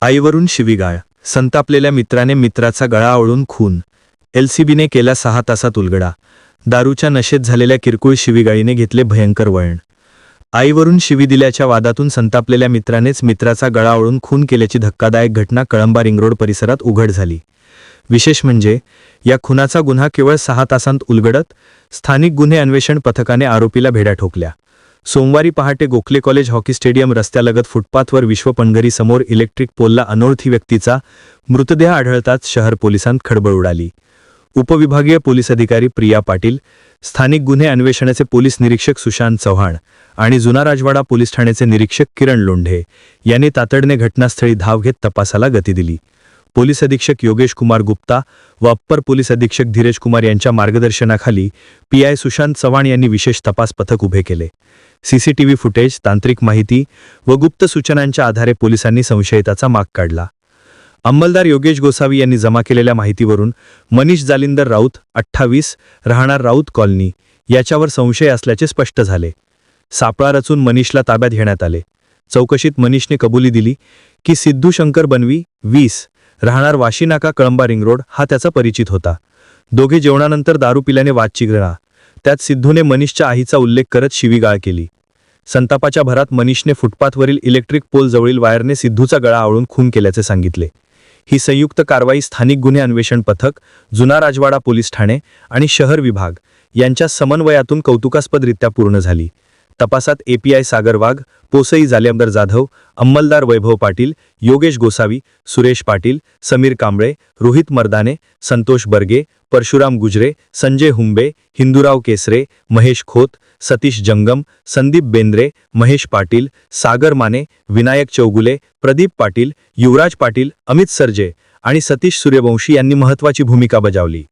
आईवरून शिवीगाळ. संतापलेल्या मित्राने मित्राचा गळा आवळून खून. एलसीबीने केला सहा तासात उलगडा. दारूच्या नशेत झालेल्या किरकोळ शिवीगाळीने घेतले भयंकर वळण. आईवरून शिवी दिल्याच्या वादातून संतापलेल्या मित्रानेच मित्राचा गळा आवळून खून केल्याची धक्कादायक घटना कळंबा रिंगरोड परिसरात उघड झाली. विशेष म्हणजे या खुनाचा गुन्हा केवळ सहा तासांत उलगडत स्थानिक गुन्हे अन्वेषण पथकाने आरोपीला भेड्या ठोकल्या. सोमवारी पहाटे गोखले कॉलेज हॉकी स्टेडियम रस्त्यालगत फुटपाथवर विश्वपणघरीसमोर इलेक्ट्रिक पोलला अनोळखी व्यक्तीचा मृतदेह आढळताच शहर पोलिसांत खळबळ उडाली. उपविभागीय पोलीस अधिकारी प्रिया पाटील स्थानिक गुन्हे अन्वेषणाचे पोलीस निरीक्षक सुशांत चव्हाण आणि जुना राजवाडा पोलीस ठाण्याचे निरीक्षक किरण लोंढे यांनी तातडीने घटनास्थळी धाव घेत तपासाला गती दिली. पोलीस अधीक्षक योगेश कुमार गुप्ता व अप्पर पोलीस अधीक्षक धीरज कुमार यांच्या मार्गदर्शनाखाली पीआय सुशांत चव्हाण यांनी विशेष तपास पथक उभे केले. सीसीटीव्ही फुटेज तांत्रिक माहिती व गुप्त सूचनांच्या आधारे पोलिसांनी संशयिताचा माग काढला. अंमलदार योगेश गोसावी यांनी जमा केलेल्या माहितीवरून मनीष जालिंदर राऊत अठ्ठावीस राहणार राऊत कॉलनी याच्यावर संशय असल्याचे स्पष्ट झाले. सापळा रचून मनीषला ताब्यात घेण्यात आले. चौकशीत मनीषने कबुली दिली की सिद्धू शंकर बनवी वीस राहणार वाशीनाका कळंबा रिंग रोड हा त्याचा परिचित होता. दोघे जेवणानंतर दारू पिल्याने वाद चिघळला. त्यात सिद्धूने मनीषच्या आईचा उल्लेख करत शिवीगाळ केली. संतापाच्या भरात मनीषने फुटपाथवरील इलेक्ट्रिक पोल जवळील वायरने सिद्धूचा गळा आवळून खून केल्याचे सांगितले. ही संयुक्त कारवाई स्थानिक गुन्हे अन्वेषण पथक जुना राजवाडा पोलीस ठाणे आणि शहर विभाग यांच्या समन्वयातून कौतुकास्पदरित्या पूर्ण झाली. तपासात एपीआय सागर वाघ पोसई जालेमदार जाधव अंमलदार वैभव पाटील योगेश गोसावी सुरेश पाटील समीर कांबळे रोहित मर्दाने संतोष बर्गे परशुराम गुजरे संजय हुंबे हिंदूराव केसरे महेश खोत सतीश जंगम संदीप बेंद्रे महेश पाटील सागर माने विनायक चौगुले प्रदीप पाटील युवराज पाटील अमित सरजे आणि सतीश सूर्यवंशी यांनी महत्त्वाची भूमिका बजावली.